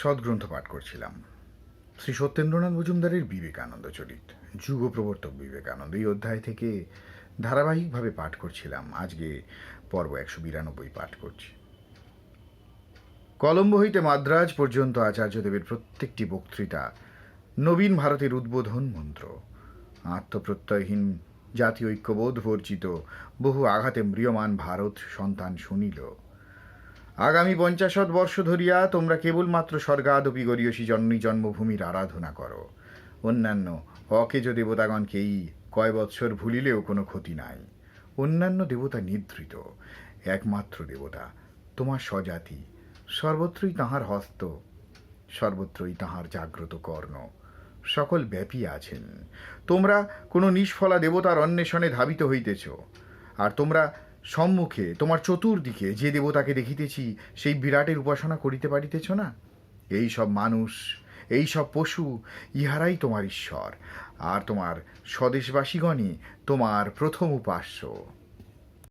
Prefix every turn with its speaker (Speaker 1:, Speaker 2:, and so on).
Speaker 1: সদ্গ্রন্থ পাঠ করছিলাম। শ্রী সত্যেন্দ্রনাথ মজুমদারের বিবেকানন্দ চরিত, যুগ প্রবর্তক বিবেকানন্দ। এই অধ্যায় থেকে ধারাবাহিকভাবে পাঠ করছিলাম। আজকে পর্ব একশো বিরানব্বই পাঠ করছি। কলম্বো হইতে মাদ্রাজ পর্যন্ত আচার্যদেবের প্রত্যেকটি বক্তৃতা নবীন ভারতের উদ্বোধন মন্ত্র। আত্মপ্রত্যয়হীন জাতীয় ঐক্যবোধ বর্জিত, বহু আঘাতে ম্রিয়মান ভারত সন্তান শুনিল। আগামী পঞ্চাশত বর্ষ ধরিয়া তোমরা কেবলমাত্র স্বর্গাদপি গরীয়সী জন্মী জন্মভূমির আরাধনা করো। অন্যান্য অকেজ দেবতাগণকেই কয় বৎসর ভুলিলেও কোনো ক্ষতি নাই। অন্যান্য দেবতা নিদ্রিত, একমাত্র দেবতা, তোমার স্বজাতি, সর্বত্রই তাহার হস্ত, সর্বত্রই তাহার জাগ্রত কর্ণ, সকল ব্যাপী আছেন। তোমরা কোনো নিষ্ফলা দেবতার অন্বেষণে ধাবিত হইতেছ, আর তোমরা সম্মুখে, তোমার চতুর্দিকে যে দেবতাকে দেখিতেছি, সেই বিরাটের উপাসনা করিতে পারিতেছ না? এই সব মানুষ, এই সব পশু, ইহারাই তোমার ঈশ্বর। আর তোমার স্বদেশবাসীগণই তোমার প্রথম উপাস্য।